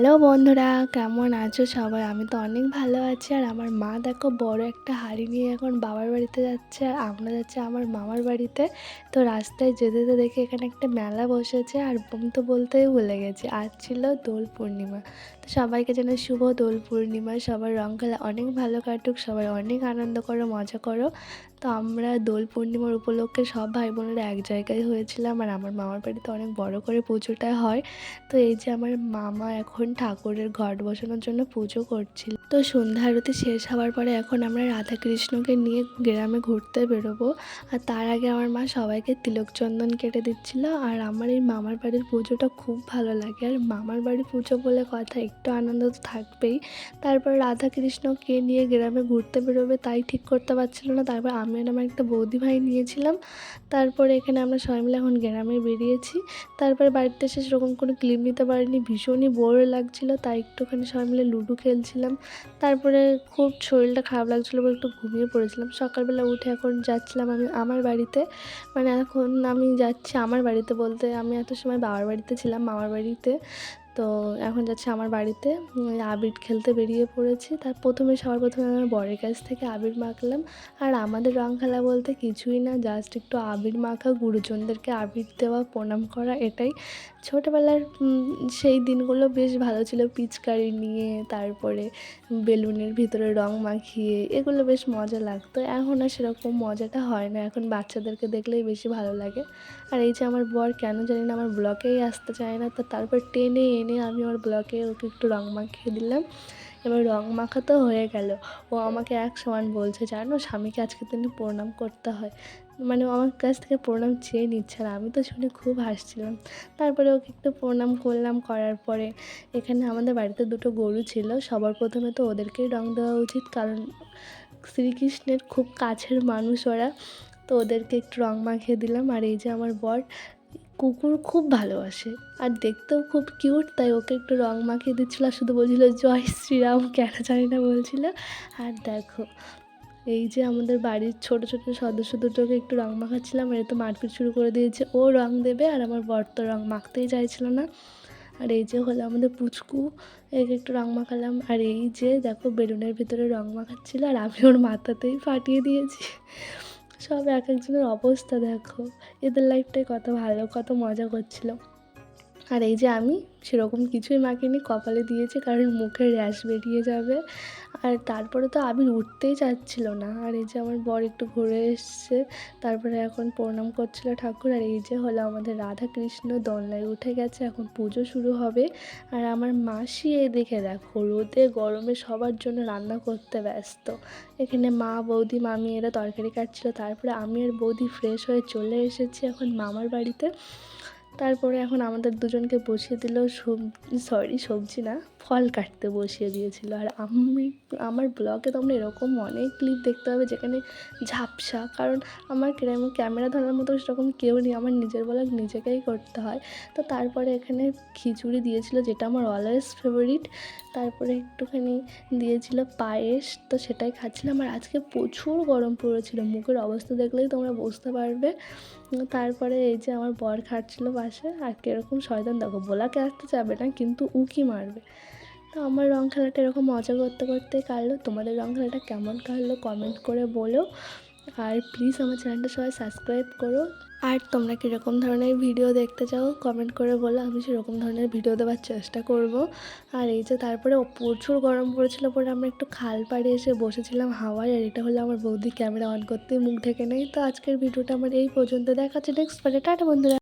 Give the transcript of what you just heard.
Hello বন্ধুরা, কেমন আছো সবাই? আমি তো অনেক ভালো আছি। আর আমার মা দেখো বড় একটা হাঁড়ি নিয়ে এখন বাবার বাড়িতে যাচ্ছে, আর আমরা যাচ্ছি আমার মামার বাড়িতে। তো রাস্তায় যেতে যেতে দেখি এখানে একটা মেলা বসেছে, আর আমি তো বলতেই ভুলে গেছি, আজ ছিল দোল পূর্ণিমা। তো সবাইকে যেন শুভ দোল পূর্ণিমা, সবার রং খেলা অনেক ভালো কাটুক, সবাই অনেক আনন্দ করো, মজা করো। তো আমরা দোল পূর্ণিমার উপলক্ষে সব ভাই বোনেরা এক জায়গায় হয়েছিলাম আর আমার মামার বাড়িতে অনেক বড় করে পুজোটা হয়। তো এই যে আমার মামা এখন ঠাকুরের ঘট বসানোর জন্য পুজো করছিল। তো সন্ধ্যা আরতি শেষ হওয়ার পরে এখন আমরা রাধাকৃষ্ণকে নিয়ে গ্রামে ঘুরতে বেরোবো। আর তার আগে আমার মা সবাইকে তিলক চন্দন কেটে দিচ্ছিল আর আমার এই মামার বাড়ির পুজোটা খুব ভালো লাগে। আর মামার বাড়ির পুজো বলে কথা একটু আনন্দ তো থাকবেই। তারপর রাধাকৃষ্ণকে নিয়ে গ্রামে ঘুরতে বেরোবে তাই ঠিক করতে পারছিল না। তারপর আমি আর আমার একটা বৌদি ভাই নিয়েছিলাম। তারপরে এখানে আমরা সবাই মিলে এখন গ্রামে বেরিয়েছি। তারপরে বাড়িতে এসে সেরকম কোনো ক্লিপ নিতে পারিনি, ভীষণই বোর লাগছিল, তাই একটুখানি সবাই মিলে লুডো খেলছিলাম। তারপরে খুব শরীরটা খারাপ লাগছিল বলে একটু ঘুমিয়ে পড়েছিলাম। সকালবেলা উঠে এখন যাচ্ছিলাম আমি আমার বাড়িতে। মানে এখন আমি যাচ্ছি আমার বাড়িতে বলতে আমি এত সময় বাবার বাড়িতে ছিলাম, মামার বাড়িতে। তো এখন যাচ্ছে আমার বাড়িতে। আবির খেলতে বেরিয়ে পড়েছি। তার প্রথমে, সবার প্রথমে আমার বরের কাছ থেকে আবির মাখলাম। আর আমাদের রং খেলা বলতে কিছুই না জাস্ট একটু আবির মাখা, গুরুজনদেরকে আবির দেওয়া, প্রণাম করা, এটাই। ছোটোবেলার সেই দিনগুলো বেশ ভালো ছিল। পিচকারি নিয়ে, তারপরে বেলুনের ভিতরে রং মাখিয়ে, এগুলো বেশ মজা লাগতো। এখন আর সেরকম মজাটা হয় না। এখন বাচ্চাদেরকে দেখলেই বেশি ভালো লাগে। আর এই যে আমার বর, কেন জানি না, আমার ব্লকেই আসতে চায় না। তো তারপর টেনে এনে আমি আমার ব্লকে ওকে একটু রং মাখিয়ে দিলাম। এবার রং মাখা তো হয়ে গেল। ও আমাকে এক সমান বলছে, জানো, স্বামীকে আজকের দিনে প্রণাম করতে হয়। মানে আমার কাছ থেকে প্রণাম চেয়ে নিচ্ছে আর আমি তো শুনে খুব হাসছিলাম। তারপরে ওকে একটু প্রণাম করলাম। করার পরে এখানে আমাদের বাড়িতে দুটো গরু ছিল। সবার প্রথমে তো ওদেরকেই রং দেওয়া উচিত, কারণ শ্রীকৃষ্ণের খুব কাছের মানুষ ওরা। তো ওদেরকে একটু রং মাখিয়ে দিলাম। আর এই যে আমার বর কুকুর খুব ভালোবাসে। আর দেখতেও খুব কিউট, তাই ওকে একটু রং মাখিয়ে দিচ্ছিল আর শুধু বলছিল, জয় শ্রীরাম। কেন জানি না বলছিল। আর দেখো, এই যে আমাদের বাড়ির ছোট ছোট সদস্য দুটোকে একটু রং মাখাচ্ছিলাম, এরা তো মারপিট শুরু করে দিয়েছে। ও রং দেবে আর আমার বর তো রং মাখতেই চাইছিল না। আর এই যে হলো আমাদের পুচকু, একে একটু রং মাখালাম। আর এই যে দেখো, বেলুনের ভিতরে রং মাখাচ্ছিল আর আমি ওর মাথাতেই ফাটিয়ে দিয়েছি। সব এক একজনের অবস্থা দেখো। এদের লাইফটাই কত ভালো কত মজা করছিল আর এই যে আমি সেরকম কিছুই মাখিনি কপালে দিয়েছি, কারণ মুখে র্যাশ বেরিয়ে যাবে। আর তারপরে তো আবির উঠতেই চাচ্ছিল না। আর এই যে আমার বর একটু ঘুরে এসছে, তারপরে এখন প্রণাম করছিল ঠাকুর। আর এই যে হলো আমাদের রাধা কৃষ্ণ দোলনায় উঠে গেছে, এখন পুজো শুরু হবে। আর আমার মাসি এই দেখে দেখো, রোদে গরমে সবার জন্য রান্না করতে ব্যস্ত। এখানে মা, বৌদি, মামি এরা তরকারি কাটছিল, তারপরে আমি আর বৌদি ফ্রেশ হয়ে চলে এসেছি এখন মামার বাড়িতে। তারপরে এখন আমাদের দুজনকে বসিয়ে দিল সবজি সরি সবজি না, ফল কাটতে বসিয়ে দিয়েছিল। আর আমি, আমার ব্লগে তোমরা এরকম অনেক ক্লিপ দেখতে পাবে যেখানে ঝাপসা, কারণ আমার ক্যামে, ক্যামেরা ধরার মতো সেরকম কেউ নেই, আমার নিজের ব্লগ নিজেকেই করতে হয়। তো তারপরে এখানে খিচুড়ি দিয়েছিল, যেটা আমার অলওয়েজ ফেভারিট তারপরে একটুখানি দিয়েছিল পায়েস, তো সেটাই খাচ্ছিলাম। আর আজকে প্রচুর গরম পড়েছিল, মুখের অবস্থা দেখলেই তোমরা বুঝতে পারবে। তারপরে এই যে আমার বর খাটছিল পাশে আর কীরকম শয়তান, দেখো বোলাকে আসতে যাবে না, কিন্তু উকি মারবে। তো আমার রং খেলাটা এরকম মজা করতে করতে কাটলো। তোমাদের রং খেলাটা কেমন কাটলো কমেন্ট করে বলো। আর প্লিজ আমার চ্যানেলটা সবাই সাবস্ক্রাইব করো। আর তোমরা কীরকম ধরনের ভিডিও দেখতে চাও কমেন্ট করে বলো, আমি সেরকম ধরনের ভিডিও দেওয়ার চেষ্টা করব। আর এই যে তারপরে প্রচুর গরম পড়েছিল পরে আমরা একটু খাল পাড়ে এসে বসেছিলাম হাওয়ায়, আর এটা হলো আমার বৌদি ক্যামেরা অন করতে, মুখ ঢেকে নেই। তো আজকের ভিডিওটা আমার এই পর্যন্ত। দেখাচ্ছে নেক্সট পারে টাটা বন্ধুরা।